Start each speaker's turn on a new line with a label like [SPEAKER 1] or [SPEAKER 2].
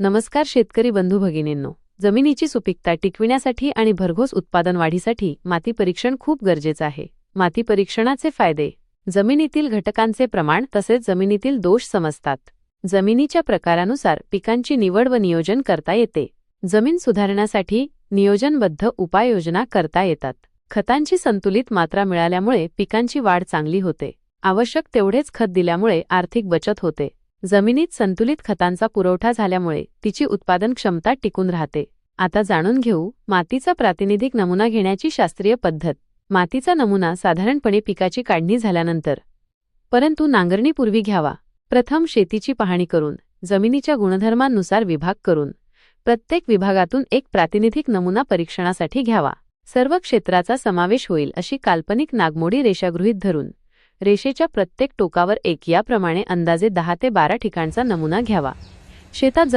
[SPEAKER 1] नमस्कार शेतकरी बंधू भगिनींनो. जमिनीची सुपीकता टिकविण्यासाठी आणि भरघोस उत्पादन वाढीसाठी माती परीक्षण खूप गरजेचं आहे. माती परीक्षणाचे फायदे. जमिनीतील घटकांचे प्रमाण तसेच जमिनीतील दोष समजतात. जमिनीच्या प्रकारानुसार पिकांची निवड व नियोजन करता येते. जमीन सुधारण्यासाठी नियोजनबद्ध उपाययोजना करता येतात. खतांची संतुलित मात्रा मिळाल्यामुळे पिकांची वाढ चांगली होते. आवश्यक तेवढेच खत दिल्यामुळे आर्थिक बचत होते. जमिनीत संतुलित खतांचा पुरवठा झाल्यामुळे तिची उत्पादन क्षमता टिकून राहते. आता जाणून घेऊ मातीचा प्रातिनिधिक नमुना घेण्याची शास्त्रीय पद्धत. मातीचा नमुना साधारणपणे पिकाची काढणी झाल्यानंतर. परंतु नांगरणीपूर्वी घ्यावा. प्रथम शेतीची पाहणी करून जमिनीच्या गुणधर्मांनुसार विभाग करून प्रत्येक विभागातून एक प्रातिनिधिक नमुना परीक्षणासाठी घ्यावा. सर्व क्षेत्राचा समावेश होईल अशी काल्पनिक नागमोडी रेषागृहीत धरून. रेषेच्या प्रत्येक टोकावर एक याप्रमाणे अंदाजे दहा ते बारा ठिकाणचा नमुना घ्यावा. शेतात